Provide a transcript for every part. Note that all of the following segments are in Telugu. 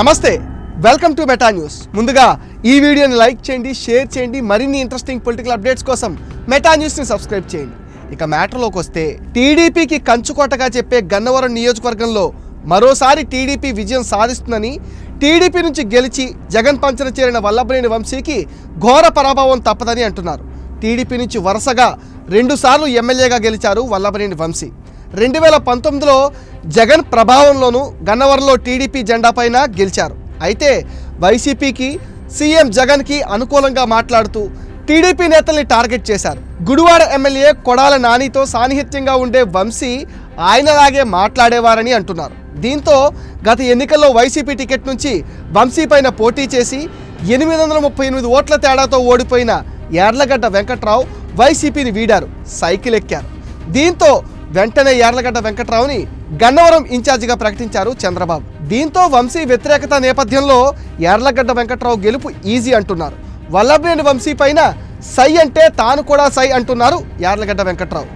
నమస్తే వెల్కమ్ టు మెటా న్యూస్ ముందుగా ఈ వీడియోని లైక్ చేయండి షేర్ చేయండి మరిన్ని ఇంట్రెస్టింగ్ పొలిటికల్ అప్డేట్స్ కోసం మెటా న్యూస్ని సబ్స్క్రైబ్ చేయండి. ఇక మ్యాటర్లోకి వస్తే టీడీపీకి కంచుకోటగా చెప్పే గన్నవరం నియోజకవర్గంలో మరోసారి టీడీపీ విజయం సాధిస్తుందని టీడీపీ నుంచి గెలిచి జగన్ పంచన చేరిన వల్లభనేని వంశీకి ఘోర పరాభవం తప్పదని అంటున్నారు. టీడీపీ నుంచి వరుసగా రెండుసార్లు ఎమ్మెల్యేగా గెలిచారు వల్లభనేని వంశీ. రెండు వేల పంతొమ్మిదిలో జగన్ ప్రభావంలోనూ గన్నవరంలో టీడీపీ జెండా పైన గెలిచారు. అయితే వైసీపీకి సీఎం జగన్కి అనుకూలంగా మాట్లాడుతూ టీడీపీ నేతల్ని టార్గెట్ చేశారు. గుడివాడ ఎమ్మెల్యే కొడాల నానితో సాన్నిహిత్యంగా ఉండే వంశీ ఆయనలాగే మాట్లాడేవారని అంటున్నారు. దీంతో గత ఎన్నికల్లో వైసీపీ టికెట్ నుంచి వంశీ పైన పోటీ చేసి ఎనిమిది వందల ముప్పై ఎనిమిది ఓట్ల తేడాతో ఓడిపోయిన యార్లగడ్డ వెంకట్రావు వైసీపీని వీడారు సైకిల్ ఎక్కారు దీంతో వెంటనే యార్లగడ్డ వెంకట్రావుని గన్నవరం ఇన్ఛార్జిగా ప్రకటించారు చంద్రబాబు. దీంతో వంశీ వ్యతిరేకత నేపథ్యంలో యార్లగడ్డ వెంకట్రావు గెలుపు ఈజీ అంటున్నారు. వల్లభేని వంశీ పైన సై అంటే తాను కూడా సై అంటున్నారు యార్లగడ్డ వెంకట్రావు.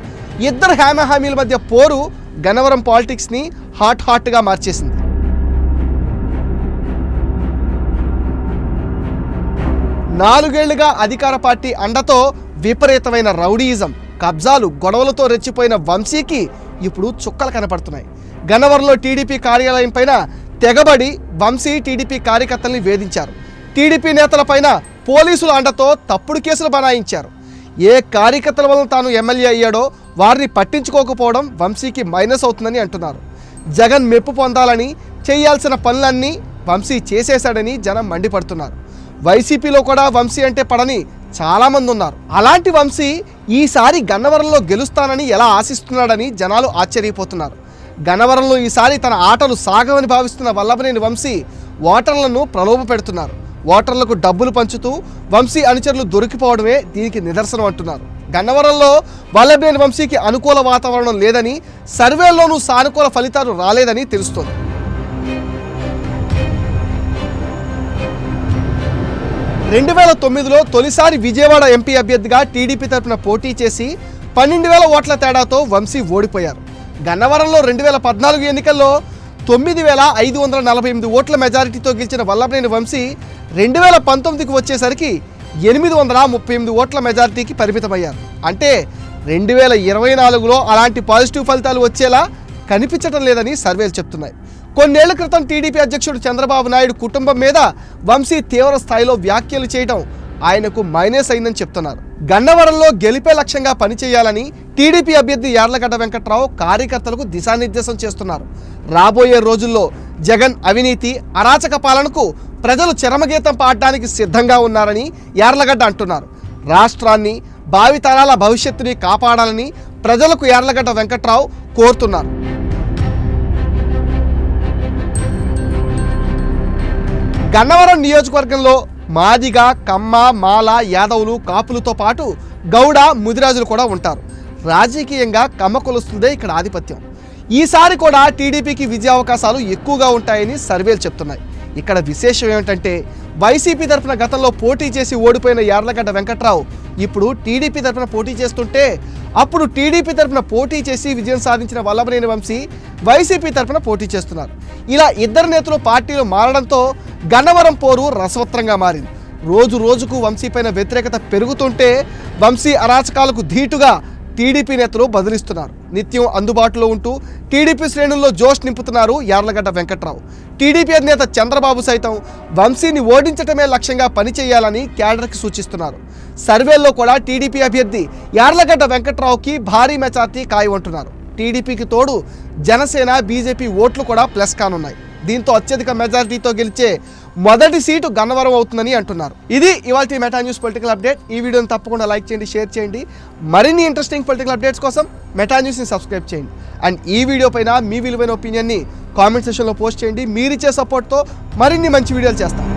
ఇద్దరు హామీల మధ్య పోరు గన్నవరం పాలిటిక్స్ని హాట్ హాట్గా మార్చేసింది. నాలుగేళ్ళుగా అధికార పార్టీ అండతో విపరీతమైన రౌడీయిజం. కబ్జాలు గొడవలతో రెచ్చిపోయిన వంశీకి ఇప్పుడు చుక్కలు కనపడుతున్నాయి. గన్నవరంలో టీడీపీ కార్యాలయం పైన తెగబడి వంశీ టీడీపీ కార్యకర్తల్ని వేధించారు. టీడీపీ నేతలపైన పోలీసుల అండతో తప్పుడు కేసులు బనాయించారు. ఏ కార్యకర్తల వలన తాను ఎమ్మెల్యే అయ్యాడో వారిని పట్టించుకోకపోవడం వంశీకి మైనస్ అవుతుందని అంటున్నారు. జగన్ మెప్పు పొందాలని చేయాల్సిన పనులన్నీ వంశీ చేసేశాడని జనం మండిపడుతున్నారు. వైసీపీలో కూడా వంశీ అంటే పడని చాలామంది ఉన్నారు. అలాంటి వంశీ ఈసారి గన్నవరంలో గెలుస్తానని ఎలా ఆశిస్తున్నాడని జనాలు ఆశ్చర్యపోతున్నారు. గన్నవరంలో ఈసారి తన ఆటలు సాగవని భావిస్తున్న వల్లభనేని వంశీ ఓటర్లను ప్రలోభ పెడుతున్నారు. ఓటర్లకు డబ్బులు పంచుతూ వంశీ అనుచరులు దొరికిపోవడమే దీనికి నిదర్శనం అంటున్నారు. గన్నవరంలో వల్లభనేని వంశీకి అనుకూల వాతావరణం లేదని సర్వేల్లోనూ సానుకూల ఫలితాలు రాలేదని తెలుస్తోంది. రెండు వేల తొమ్మిదిలో తొలిసారి విజయవాడ ఎంపీ అభ్యర్థిగా టీడీపీ తరపున పోటీ చేసి పన్నెండు వేల ఓట్ల తేడాతో వంశీ ఓడిపోయారు. గన్నవరంలో రెండు వేల పద్నాలుగు ఎన్నికల్లో తొమ్మిది వేల ఐదు వందల నలభై ఎనిమిది ఓట్ల మెజారిటీతో గెలిచిన వల్లభనేని వంశీ రెండు వేల పంతొమ్మిదికి వచ్చేసరికి ఎనిమిది వందల ముప్పై ఎనిమిది ఓట్ల మెజారిటీకి పరిమితమయ్యారు. అంటే రెండు వేల ఇరవై నాలుగులో అలాంటి పాజిటివ్ ఫలితాలు వచ్చేలా కనిపించడం లేదని సర్వేలు చెప్తున్నాయి. కొన్నేళ్ళ క్రితం టీడీపీ అధ్యక్షుడు చంద్రబాబు నాయుడు కుటుంబం మీద వంశీ తీవ్ర స్థాయిలో వ్యాఖ్యలు చేయడం ఆయనకు మైనస్ అయిందని చెప్తున్నారు. గన్నవరంలో గెలిపే లక్ష్యంగా పనిచేయాలని టీడీపీ అభ్యర్థి యార్లగడ్డ వెంకట్రావు కార్యకర్తలకు దిశానిర్దేశం చేస్తున్నారు. రాబోయే రోజుల్లో జగన్ అవినీతి అరాచక పాలనకు ప్రజలు చరమగీతం పాడడానికి సిద్ధంగా ఉన్నారని యార్లగడ్డ అంటున్నారు. రాష్ట్రాన్ని భావితరాల భవిష్యత్తుని కాపాడాలని ప్రజలకు యార్లగడ్డ వెంకట్రావు కోరుతున్నారు. గన్నవరం నియోజకవర్గంలో మాదిగ కమ్మ మాల యాదవులు కాపులతో పాటు గౌడ ముదిరాజులు కూడా ఉంటారు. రాజకీయంగా కమ్మ కొలుస్తుందే ఇక్కడ ఆధిపత్యం. ఈసారి కూడా టీడీపీకి విజయావకాశాలు ఎక్కువగా ఉంటాయని సర్వేలు చెప్తున్నాయి. ఇక్కడ విశేషం ఏమిటంటే వైసీపీ తరఫున గతంలో పోటీ చేసి ఓడిపోయిన యార్లగడ్డ వెంకట్రావు ఇప్పుడు టీడీపీ తరఫున పోటీ చేస్తుంటే అప్పుడు టీడీపీ తరఫున పోటీ చేసి విజయం సాధించిన వల్లభనేని వంశీ వైసీపీ తరఫున పోటీ చేస్తున్నారు. ఇలా ఇద్దరు నేతలు పార్టీలు మారడంతో గన్నవరం పోరు రసవత్రంగా మారింది. రోజు రోజుకు వంశీ పైన వ్యతిరేకత పెరుగుతుంటే వంశీ అరాచకాలకు ధీటుగా టీడీపీ నేతలు బదిలిస్తున్నారు. నిత్యం అందుబాటులో ఉంటూ టీడీపీ శ్రేణుల్లో జోష్ నింపుతున్నారు యార్లగడ్డ వెంకట్రావు. టీడీపీ అధినేత చంద్రబాబు సైతం వంశీని ఓడించటమే లక్ష్యంగా పనిచేయాలని క్యాడర్కి సూచిస్తున్నారు. సర్వేల్లో కూడా టీడీపీ అభ్యర్థి యార్లగడ్డ వెంకట్రావుకి భారీ మెజార్టీ కాయవంటున్నారు. టీడీపీకి తోడు జనసేన బీజేపీ ఓట్లు కూడా ప్లస్ కానున్నాయి. దీంతో అత్యధిక మెజారిటీతో గెలిచే మొదటి సీటు గన్నవరం అవుతుందని అంటున్నారు. ఇది ఇవాళ మెటా న్యూస్ పొలిటికల్ అప్డేట్. ఈ వీడియోని తప్పకుండా లైక్ చేయండి షేర్ చేయండి. మరిన్ని ఇంట్రెస్టింగ్ పొలిటికల్ అప్డేట్స్ కోసం మెటా న్యూస్ని సబ్స్క్రైబ్ చేయండి. అండ్ ఈ వీడియో పైన మీ విలువైన ఒపీనియన్ని కామెంట్ సెషన్లో పోస్ట్ చేయండి. మీరిచ్చే సపోర్ట్తో మరిన్ని మంచి వీడియోలు చేస్తాం.